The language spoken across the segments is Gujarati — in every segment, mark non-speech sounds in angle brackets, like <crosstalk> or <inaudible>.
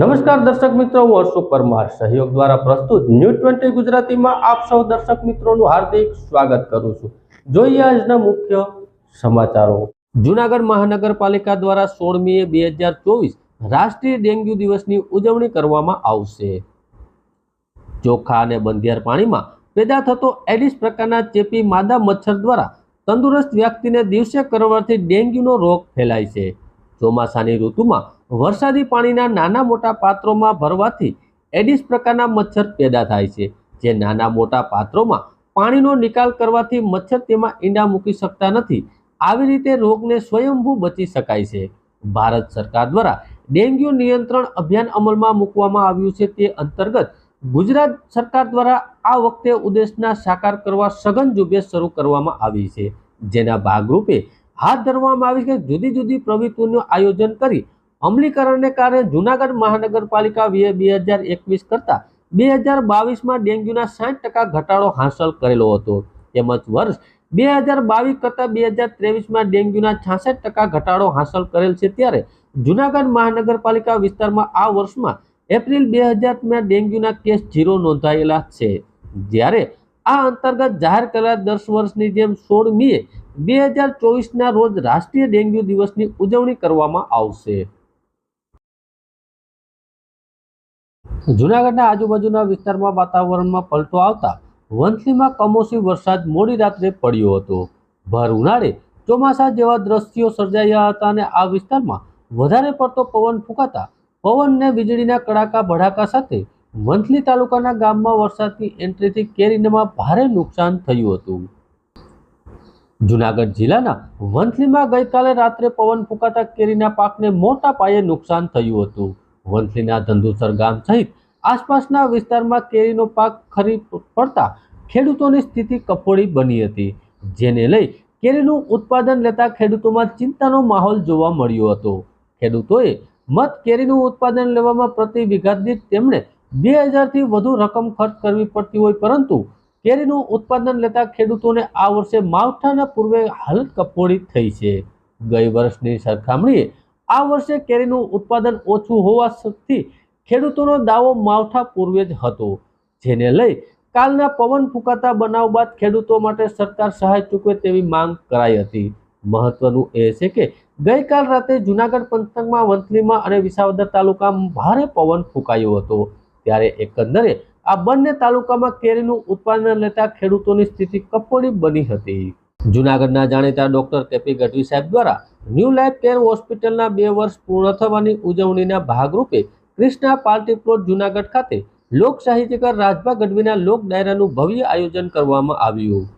નમસ્કાર દર્શક મિત્રો, હું અશોક પરમાર સહયોગ દ્વારા પ્રસ્તુત ન્યૂઝ ટ્વેન્ટી ગુજરાતીમાં આપ સૌ દર્શક મિત્રોનું હાર્દિક સ્વાગત કરું છું. જોઈએ આજના મુખ્ય સમાચારો. જુનાગઢ મહાનગરપાલિકા દ્વારા સોળમી બે હજાર ચોવીસ રાષ્ટ્રીય ડેન્ગ્યુ દિવસની ઉજવણી કરવામાં આવશે. ચોખા અને બંધિયાર પાણીમાં પેદા થતો એડિસ પ્રકારના ચેપી માદા મચ્છર દ્વારા તંદુરસ્ત વ્યક્તિને દિવસે કરવાથી ડેન્ગ્યુનો રોગ ફેલાય છે. ચોમાસાની ઋતુમાં વરસાદી પાણીના નાના મોટા પાત્રોમાં ભરવાથી એડિસ પ્રકારના મચ્છર પેદા થાય છે. જે નાના મોટા પાત્રોમાં પાણીનો નિકાલ કરવાથી મચ્છર તેમાં ઈંડા મૂકી શકતા નથી. આવી રીતે રોગને સ્વયંભૂ બચી શકાય છે. ભારત સરકાર દ્વારા ડેન્ગ્યુ નિયંત્રણ અભિયાન અમલમાં મૂકવામાં આવ્યું છે તે અંતર્ગત ગુજરાત સરકાર દ્વારા આ વખતે ઉદ્દેશના સાકાર કરવા સઘન ઝુંબેશ શરૂ કરવામાં આવી છે. જેના ભાગરૂપે હાથ ધરવામાં આવી છે. જુદી જુદી પ્રવૃત્તિઓનું આયોજન કરી અમલીકરણને કારણે જુનાગઢ મહાનગરપાલિકા બે હજાર એકવીસ કરતાં બે હજાર બાવીસમાં ડેન્ગ્યુના સાઠ ટકા ઘટાડો હાંસલ કરેલો હતો. તેમજ વર્ષ બે હજાર બાવીસ કરતાં બે હજાર ત્રેવીસમાં ડેન્ગ્યુના છાસઠ ટકા ઘટાડો હાંસલ કરેલ છે ત્યારે જુનાગઢ મહાનગરપાલિકા વિસ્તારમાં આ વર્ષમાં એપ્રિલ બે હજારમાં ડેન્ગ્યુના કેસ ઝીરો નોંધાયેલા છે. જ્યારે આ અંતર્ગત જાહેર કરેલા દસ વર્ષની જેમ સોળ મીએ બે હજાર ચોવીસના રોજ રાષ્ટ્રીય ડેન્ગ્યુ દિવસની ઉજવણી કરવામાં આવશે. જૂનાગઢના આજુબાજુના વિસ્તારમાં વાતાવરણમાં પલટો આવતા વંથલીમાં કમોસમી વરસાદ મોડી રાત્રે પડ્યો હતો. ભર ઉનાળે ચોમાસા જેવા દ્રશ્યો સર્જાયા હતા અને આ વિસ્તારમાં વધારે પડતો પવન ફૂંકાતા પવનને વીજળીના કડાકા ભડાકા સાથે વંથલી તાલુકાના ગામમાં વરસાદની એન્ટ્રીથી કેરીનામાં ભારે નુકસાન થયું હતું. જુનાગઢ જિલ્લાના વંથલીમાં ગઈકાલે રાત્રે પવન ફૂંકાતા કેરીના પાકને મોટા પાયે નુકસાન થયું હતું. વંથલીના ધંધુસર ગામ સહિત આસપાસના વિસ્તારમાં કેરીનો પાક ખરી પડતા ખેડૂતોની સ્થિતિ કફોડી બની હતી, જેને લઈ કેરીનું ઉત્પાદન લેતા ખેડૂતોમાં ચિંતાનો માહોલ જોવા મળ્યો હતો. ખેડૂતોએ મત કેરીનું ઉત્પાદન લેવામાં પ્રતિ વીઘા દીઠ તેમણે બે હજારથી વધુ રકમ ખર્ચ કરવી પડતી હોય પરંતુ કેરીનું ઉત્પાદન લેતા ખેડૂતોને આ વર્ષે માવઠાના પૂર્વે હાલત કપોળી થઈ છે. ગઈ વર્ષની સરખામણીએ આ વર્ષે કેરીનું ઉત્પાદન ઓછું હોવાથી ખેડૂતોનો દાવો માવઠા પૂર્વે જ હતો, જેને લઈ કાલના પવન ફૂંકાતા બનાવ બાદ ખેડૂતો માટે સરકાર સહાય ચૂકવે તેવી માંગ કરાઈ હતી. મહત્વનું એ છે કે ગઈકાલ રાતે જુનાગઢ પંથકમાં વંથલીમાં અને વિસાવદર તાલુકામાં ભારે પવન ફૂંકાયો હતો. ત્યારે એકંદરે આ બંને તાલુકામાં કેરીનું ઉત્પાદન લેતા ખેડૂતોની સ્થિતિ કફોડી બની હતી. જુનાગઢના જાણીતા ડોક્ટર કેપી ગઢવી સાહેબ દ્વારા ન્યૂ લાઈફ કેર હોસ્પિટલના બે વર્ષ પૂર્ણ થવાની ઉજવણીના ભાગરૂપે ક્રિષ્ના પાર્ટી પ્લોટ જુનાગઢ ખાતે લોક સાહિત્યકાર રાજભા ગઢવીના લોક ડાયરાનું ભવ્ય આયોજન કરવામાં આવ્યું.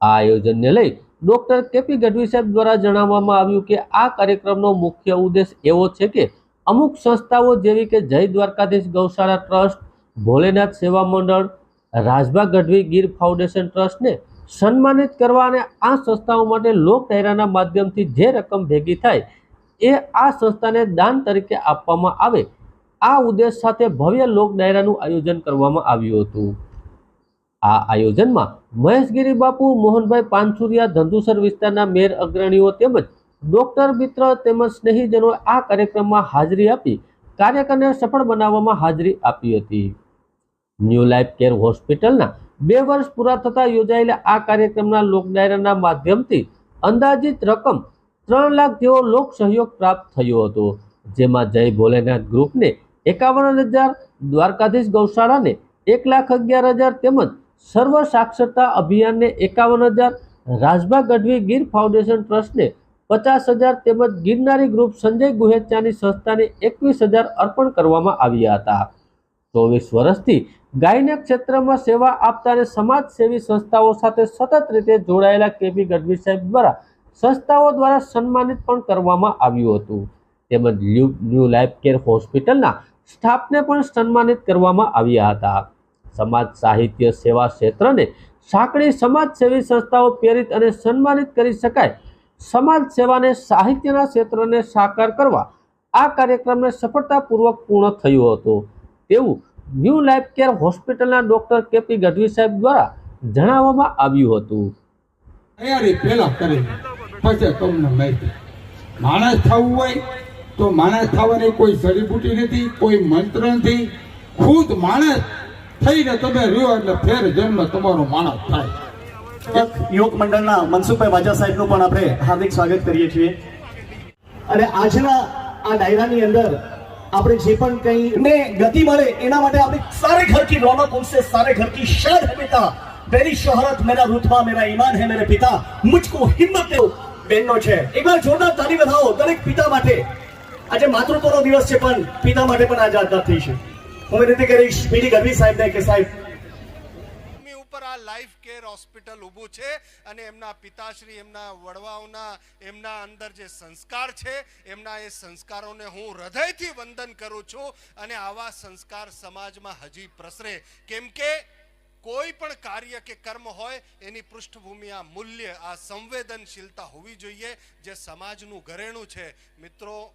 આ આયોજનને લઈ ડોક્ટર કેપી ગઢવી સાહેબ દ્વારા જણાવવામાં આવ્યું કે આ કાર્યક્રમનો મુખ્ય ઉદ્દેશ એવો છે કે અમુક સંસ્થાઓ જેવી કે જય દ્વારકાધીશ ગૌશાળા ટ્રસ્ટ ભોલેનાથ સેવા મંડળ, રાજભા ગઢવી ગીર ફાઉન્ડેશન ટ્રસ્ટને સન્માનિત કરવા અને આ સંસ્થાઓ માટે લોક ડાયરાના માધ્યમથી જે રકમ ભેગી થાય એ આ સંસ્થાને દાન તરીકે આપવામાં આવે. આ ઉદ્દેશ સાથે ભવ્ય લોક ડાયરાનું આયોજન કરવામાં આવ્યું હતું. આ આયોજનમાં મહેશગીરી બાપુ, મોહનભાઈ પાનસુરિયા, ધંધુસર વિસ્તારના મેર અગ્રણીઓ તેમજ ડોક્ટર મિત્ર તેમજ સ્નેહીજનોએ આ કાર્યક્રમમાં હાજરી આપી કાર્યક્રમને સફળ બનાવવામાં હાજરી આપી હતી. ન્યૂ લાઈફ કેર હોસ્પિટલના બે વર્ષ પૂરા થતા યોજાયેલા આ કાર્યક્રમના લોક ડાયરાના માધ્યમથી અંદાજિત રકમ ત્રણ લાખ જેવો લોક સહયોગ પ્રાપ્ત થયો હતો, જેમાં જય ભોલેનાથ ગ્રુપને એકાવન હજાર, દ્વારકાધીશ ગૌશાળાને એક લાખ અગિયાર હજાર તેમજ સર્વ સાક્ષરતા અભિયાનને એકાવન હજાર, રાજભા ગઢવી ગીર ફાઉન્ડેશન ટ્રસ્ટને પચાસ હજાર તેમજ ગિરનારી ગ્રુપ સંજય ગુહેચાની સંસ્થાને એકવીસ હજાર અર્પણ કરવામાં આવ્યા હતા. ચોવીસ વર્ષથી ગાયના ક્ષેત્રમાં સેવા આપતા અને સમાજસેવી સંસ્થાઓ સાથે સતત રીતે જોડાયેલા કેપી ગઢવી સાહેબ દ્વારા સંસ્થાઓ દ્વારા સન્માનિત પણ કરવામાં આવ્યું હતું. તેમજ ન્યૂ લાઈફ કેર હોસ્પિટલના સ્ટાફને પણ સન્માનિત કરવામાં આવ્યા હતા. સમાજ સાહિત્ય સેવા ક્ષેત્રને સાંકળી સમાજસેવી સંસ્થાઓ પ્રેરિત અને સન્માનિત કરી શકાય. સમાજ સેવાને સાહિત્યના ક્ષેત્રને સાકાર કરવા આ કાર્યક્રમને સફળતાપૂર્વક પૂર્ણ થયો હતો. તેવું ન્યૂ લાઈફ કેર હોસ્પિટલના ડોક્ટર કેપી ગઢવી સાહેબ દ્વારા જણાવવામાં આવ્યું હતું. તૈયારી પહેલા કરી. પછી તમને માહિતી. માણસ થવું હોય તો માણસ થવાની કોઈ જડીબુટી નથી કોઈ મંત્ર નથી. ખુદ માણસ થઈને તમે રહ્યો એટલે ફેર જન્મ તમારો માણસ થાય. યોગ મંડળના મનસુખભાઈ વાજા સાહેબનું પણ આપણે હાર્દિક સ્વાગત કરીએ છીએ. અને આજના આ ડાયરાની અંદર આપણે જે પણ કઈ ને ગતિ મળે એના માટે આપણે સારે ઘર કી રોનક ઉનસે સારે ઘર કી શાન હે બેટા મેરી શોહરત મેરા રૂતબા મેરા ઈમાન હે મેરે પિતા. મુજકો હિંમત દો બેનનો છે. એકવાર જોરદાર તાળી વધાવો દરેક પિતા માટે. આજે માતૃત્વનો દિવસ છે પણ પિતા માટે પણ આજે આઝાદ થઈ છે. હું વિનંતી કરીશ. પીડી ગરવી સાહેબને કે સાહેબ ઉપર આ લાઈફ કેર હોસ્પિટલ ઊભું છે અને એમના પિતાશ્રી, એમના વડવાઓના, એમના અંદર જે સંસ્કાર છે, એમના એ સંસ્કારોને હું હૃદયથી વંદન કરું છું અને આવા સંસ્કાર સમાજમાં હજી પ્રસરે. કેમ કે કોઈ પણ કાર્ય કે કર્મ હોય, એની પૃષ્ઠભૂમિ આ મૂલ્ય, આ સંવેદનશીલતા હોવી જોઈએ જે સમાજનું ઘરેણું છે. મિત્રો,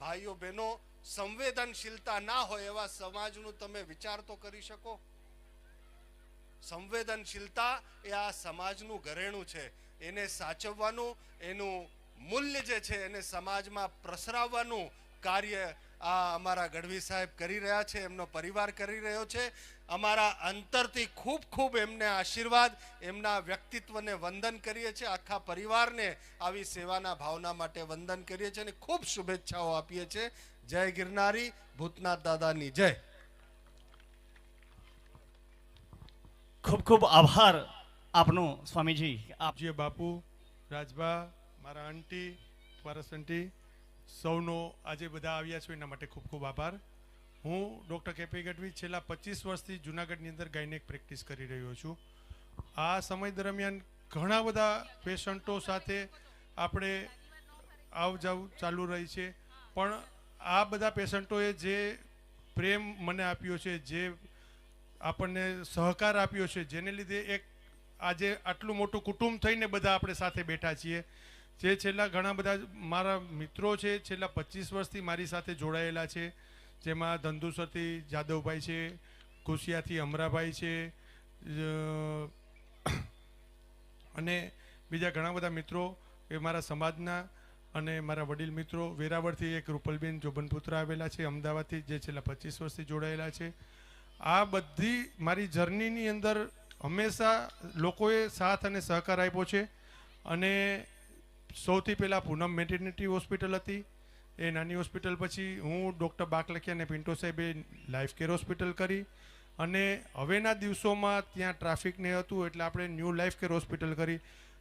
ભાઈઓ બહેનો, સંવેદનશીલતા ના હોય એવા સમાજનું તમે વિચાર તો કરી શકો. સંવેદનશીલતા એ આ સમાજનું ઘરેણું છે. એને સાચવવાનું, એનું મૂલ્ય જે છે એને સમાજમાં પ્રસરાવવાનું કાર્ય આ અમારા ગઢવી સાહેબ કરી રહ્યા છે, એમનો પરિવાર કરી રહ્યો છે. અમારા અંતરથી ખૂબ ખૂબ એમને આશીર્વાદ, એમના વ્યક્તિત્વને વંદન કરીએ છીએ, આખા પરિવારને આવી સેવાના ભાવના માટે વંદન કરીએ છીએ અને ખૂબ શુભેચ્છાઓ આપીએ છીએ. જય ગિરનારી, ભૂતનાથ દાદાની જય. ખૂબ ખૂબ આભાર આપનો સ્વામીજી. આપજી બાપુ, રાજભા, મારા આંટી પારસ આંટી સૌનો આજે બધા આવ્યા છો, એના માટે ખૂબ ખૂબ આભાર. હું ડૉક્ટર કેપી ગઢવી છેલ્લા પચીસ વર્ષથી જુનાગઢની અંદર ગાયનેક પ્રેક્ટિસ કરી રહ્યો છું. આ સમય દરમિયાન ઘણા બધા પેશન્ટો સાથે આપણે આવ જાવ ચાલુ રહી છે. પણ આ બધા પેશન્ટોએ જે પ્રેમ મને આપ્યો છે, જે આપણને સહકાર આપ્યો છે, જેને લીધે એક આજે આટલું મોટું કુટુંબ થઈને બધા આપણે સાથે બેઠા છીએ. જે છેલ્લા ઘણા બધા મારા મિત્રો છે, છેલ્લા પચીસ વર્ષથી મારી સાથે જોડાયેલા છે. જેમાં ધંધુસરથી જાદવભાઈ છે, કુશિયાથી અમરાભાઈ છે અને બીજા ઘણા બધા મિત્રો એ મારા સમાજના અને મારા વડીલ મિત્રો વેરાવળથી એક રૂપલબેન જોબનપુત્ર આવેલા છે, અમદાવાદથી જે છેલ્લા પચીસ વર્ષથી જોડાયેલા છે. આ બધી મારી જર્નીની અંદર હંમેશા લોકોએ સાથ અને સહકાર આપ્યો છે. અને સૌથી પહેલાં પૂનમ મેટર્નિટી હોસ્પિટલ હતી. એ નાની હોસ્પિટલ પછી હું ડૉક્ટર બાકલખિયા અને પિન્ટો સાહેબે લાઈફ કેર હોસ્પિટલ કરી. અને હવેના દિવસોમાં ત્યાં ટ્રાફિક ને હતું એટલે આપણે ન્યૂ લાઈફ કેર હોસ્પિટલ કરી.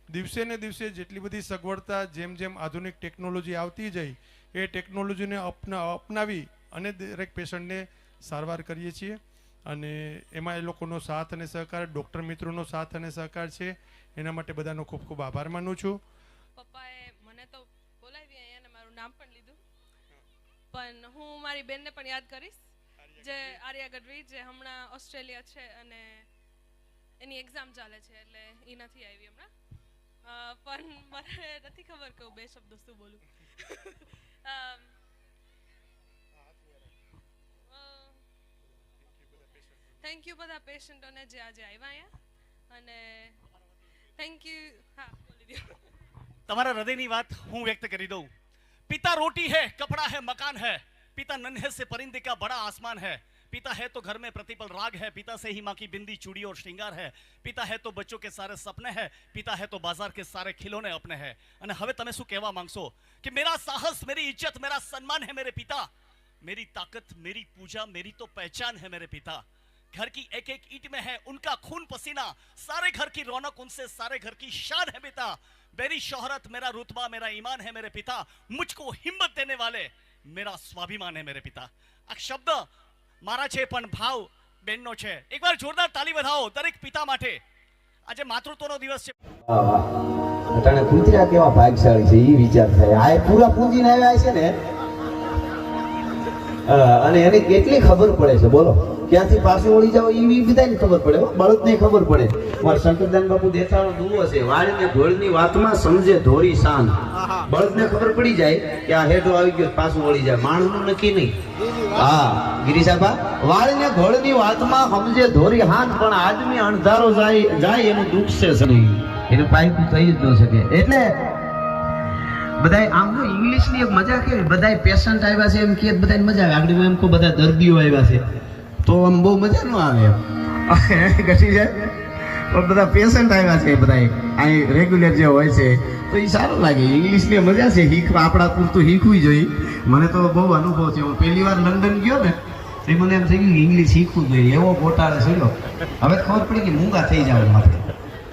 દિવસે ને દિવસે જેટલી બધી સગવડતા જેમ જેમ આધુનિક ટેકનોલોજી આવતી જઈ, એ ટેકનોલોજીને અપના અપનાવી અને દરેક પેશન્ટને સારવાર કરીએ છીએ. અને એમાં એ લોકોનો સાથ અને સહકાર ડૉક્ટર મિત્રોનો સાથ અને સહકાર છે. એના માટે બધાનો ખૂબ ખૂબ આભાર માનું છું. પપ્પાએ મને તો બોલાવી અહીંયા ને મારું નામ પણ લીધું. પણ હું મારી બેનને પણ યાદ કરીશ. જે આર્યા ગઢવી જે હમણાં ઓસ્ટ્રેલિયા છે અને એની એક્ઝામ ચાલે છે એટલે એ નથી આવી હમણાં. પણ મને નથી ખબર કે હું બે શબ્દો શું બોલું. <laughs> થેન્ક યુ બધા પેશન્ટોને જે આજે આવ્યા અહીંયા અને થેન્ક યુ હા બોલી દો તમારા હૃદયની વાત હું વ્યક્ત કરી દઉં पिता रोटी है कपड़ा है मकान है पिता नन्हे से परिंदे का बड़ा आसमान है पिता है तो घर में प्रतिपल राग है पिता से ही माँ की बिंदी चूड़ी और श्रृंगार है पिता है तो बच्चों के सारे सपने हैं पिता है तो बाजार के सारे खिलौने अपने हैं અને હવે તમે શું કહેવા માંગશો કે મેરા સાહસ મેરી ઇજ્જત મેરા સન્માન है मेरे पिता मेरी ताकत मेरी पूजा मेरी तो पहचान है मेरे पिता घर की एक एक ईंट में है उनका खून पसीना सारे घर की रौनक उनसे सारे घर की शान है पिता मेरी शोहरत मेरा रुतबा मेरा ईमान है मेरे पिता मुझको हिम्मत देने वाले मेरा स्वाभिमान है मेरे पिता આ શબ્દ મારા છે પણ ભાવ બેનનો છે એકવાર જોરદાર તાલી વધાવો દરેક પિતા માટે આજે માતૃત્વનો દિવસ છે વાહ, વાહ. અટાણે કૂતરા કેવા ભાગશાળી છે એ વિચાર થાય આ એ પૂરા પૂંજીને આવ્યા છે ને હા, અને એને કેટલી ખબર પડે છે બોલો ક્યાંથી પાછું વળી જાવ એ બધાને ખબર પડે હો બળદને ખબર પડે. મારા શંકરદાન બાપુ દેસાણો દુવો છે વાળીને ઘોળની વાતમાં સમજે ધોરી શાન બળદને ખબર પડી જાય કે આ હેઠો આવી ગયો પાછું વળી જાય. માણસનું નક્કી નહીં. હા ગિરીશાબા વાળીને ઘોળની વાતમાં સમજે ધોરી હાથ પણ આદમી અણધારો જાય જાય એનું દુઃખ છે નહીં. એને પાઇપ થઈ જ ન શકે. એટલે બધાય આમ હું ઇંગ્લિશની એક મજા કેવી? બધાય પેશન્ટ આવ્યા છે એમ કે બધાને મજા આવે. આગળ એમ કહું બધા દર્દીઓ આવ્યા છે. તો આમ બહુ મજા ન આવે <laughs> ઘટી જાય. પણ બધા પેશન્ટ આવ્યા છે બધા અહીં રેગ્યુલર જે હોય છે, તો એ સારું લાગે. ઇંગ્લિશની મજા છે. શીખવા આપણા પૂરતું શીખવું જોઈએ. મને તો બહુ અનુભવ છે. હું પહેલી વાર લંડન ગયો ને એ મને એમ થઈ ગયું ઇંગ્લિશ શીખવું જોઈએ. એવો ગોટાળો છેલ્લો હવે ખબર પડી કે મૂંગા થઈ જાવ મારે.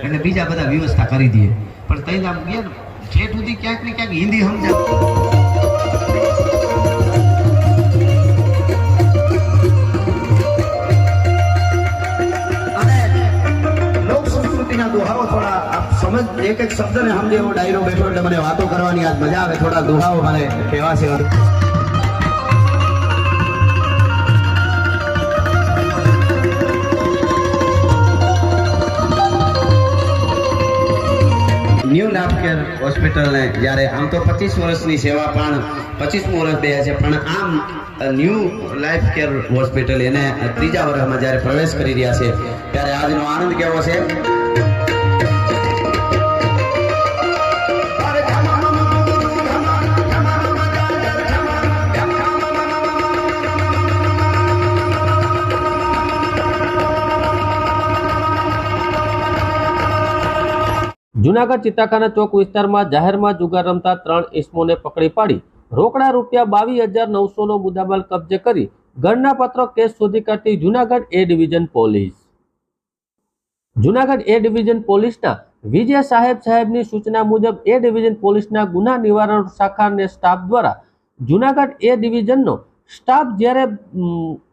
એટલે બીજા બધા વ્યવસ્થા કરી દઈએ. પણ તઈ આમ ગયા ને, ઠેઠ સુધી ક્યાંક ને ક્યાંક હિન્દી સમજાય એક એક શબ્દને સમજે એવો ડાયરો બેઠો એટલે મને વાતો કરવાની આજ મજા આવે, થોડા દુહાઓ મને કહેવા છે ન્યૂ નાપકેર કેર હોસ્પિટલને જ્યારે આમ તો પચીસ વર્ષની સેવા પણ, પચીસમું વર્ષ બે છે પણ આમ ન્યૂ લાઈફ કેર હોસ્પિટલ એને ત્રીજા વર્ષમાં જ્યારે પ્રવેશ કરી રહ્યા છે, ત્યારે આજનો આનંદ કેવો છે? જુનાગઢ ચિત્તાખાના ચોક વિસ્તારમાં જાહેરમાં જુગાર રમતા ત્રણ ઇસમોને પકડી પાડી રોકડા રૂપિયા બાવીસ હજાર નવસોનો મુદ્દામાલ કબજે કરી ગણના પત્ર કેસ શોધી કાઢતી Junagadh A division police. Junagadh A division પોલીસના વિજય સાહેબ સાહેબની સૂચના મુજબ એ ડિવિઝન પોલીસના ગુના નિવારણ શાખાને સ્ટાફ દ્વારા જુનાગઢ એ ડિવિઝનનો સ્ટાફ જ્યારે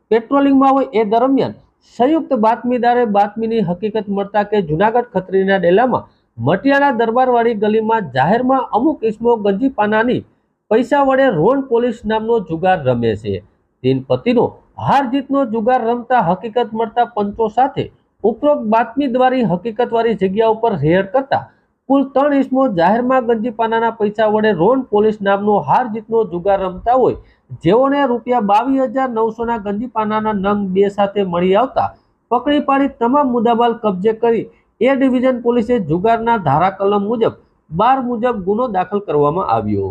પેટ્રોલિંગમાં હોય એ દરમિયાન સંયુક્ત બાતમીદારે બાતમીની હકીકત મળતા કે જુનાગઢ ખત્રીના ડેલામાં મટિયાના દરબારવાળી ગલીમાં જાહેરમાં અમુક ઇસમો ગંજીપાનાની પૈસા વડે રોન પોલીસ નામનો જુગાર રમે છે. તીન પતિનો હાર જીતનો જુગાર રમતા હકીકત મળતા પંચો સાથે ઉપરોક્ત બાતમી દ્વારી હકીકતવાળી જગ્યા ઉપર રેડ કરતા કુલ ત્રણ ઇસમો જાહેરમાં ગંજીપાનાના પૈસા વડે રોન પોલીસ નામનો હાર જીતનો જુગાર રમતા હોય, જેઓને રૂપિયા બાવીસ હજાર નવસોના ગંજીપાનાના નંગ બે સાથે મળી આવતા પકડી પાડી તમામ મુદ્દામાલ કબજે કરી એ ડિવિઝન પોલીસે જુગારના ધારા કલમ મુજબ બાર મુજબ ગુનો દાખલ કરવામાં આવ્યો.